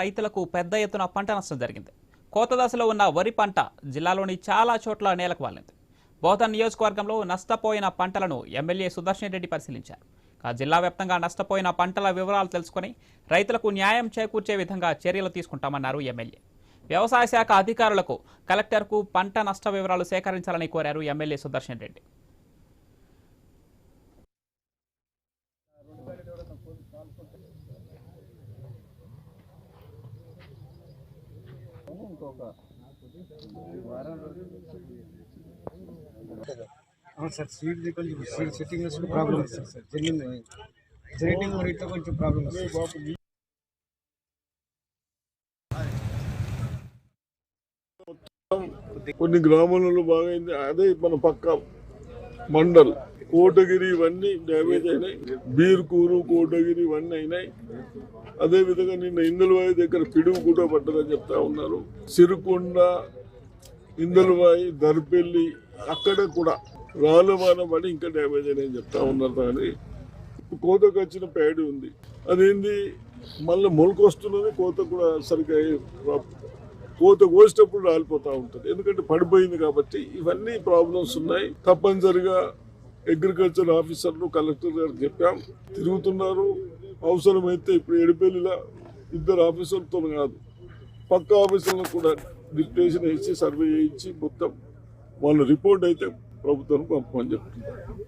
రైతులకు పెద్ద ఎత్తున పంట నష్టం జరిగింది. కోత దశలో ఉన్న వరి పంట జిల్లాలోని చాలా చోట్ల నేలకు వాలింది. బోధన్ నియోజకవర్గంలో నష్టపోయిన పంటలను ఎమ్మెల్యే సుదర్శన్ రెడ్డి పరిశీలించారు. జిల్లా వ్యాప్తంగా నష్టపోయిన పంటల వివరాలు తెలుసుకొని రైతులకు న్యాయం చేకూర్చే విధంగా చర్యలు తీసుకుంటామన్నారు ఎమ్మెల్యే. వ్యవసాయ శాఖ అధికారులకు కలెక్టర్కు పంట నష్ట వివరాలు సేకరించాలని కోరారు ఎమ్మెల్యే సుదర్శన్ రెడ్డి. అవును సార్ కొంచెం సీడ్ సెట్టింగ్ ప్రాబ్లం వస్తుంది సార్. జమీన్ జెనెటింగ్ మరితో కొంచెం ప్రాబ్లం వస్తుంది కొన్ని గ్రామాలలో బాగైంది. అదే మన పక్క మండల్. కోటగిరి ఇవన్నీ డ్యామేజ్ అయినాయి. బీర్కూరు కోటగిరి ఇవన్నీ అయినాయి. అదేవిధంగా నిన్న ఇందలవాయి దగ్గర పిడుగు కూడా పడ్డదని చెప్తా ఉన్నారు. సిరుకొండ ఇందలవాయి దర్పెల్లి అక్కడ కూడా రాళ్ళవాన పడి ఇంకా డ్యామేజ్ అయినాయని చెప్తా ఉన్నారు. కానీ కోతకు వచ్చిన ప్యాడ్ ఉంది. అదేంది? మళ్ళీ మొలకొస్తున్నది కోత కూడా సరిగ్గా కోత కోసేటప్పుడు రాలిపోతూ ఉంటుంది. ఎందుకంటే పడిపోయింది కాబట్టి ఇవన్నీ ప్రాబ్లమ్స్ ఉన్నాయి. తప్పనిసరిగా అగ్రికల్చర్ ఆఫీసర్లు కలెక్టర్ గారు చెప్పాం. తిరుగుతున్నారు. అవసరమైతే ఇప్పుడు ఎడిపెల్లిలా ఇద్దరు ఆఫీసర్లతో కాదు పక్క ఆఫీసర్లకు కూడా డిప్యుటేషన్ వేసి సర్వే చేయించి మొత్తం వాళ్ళ రిపోర్ట్ అయితే ప్రభుత్వానికి పంపమని చెప్తున్నారు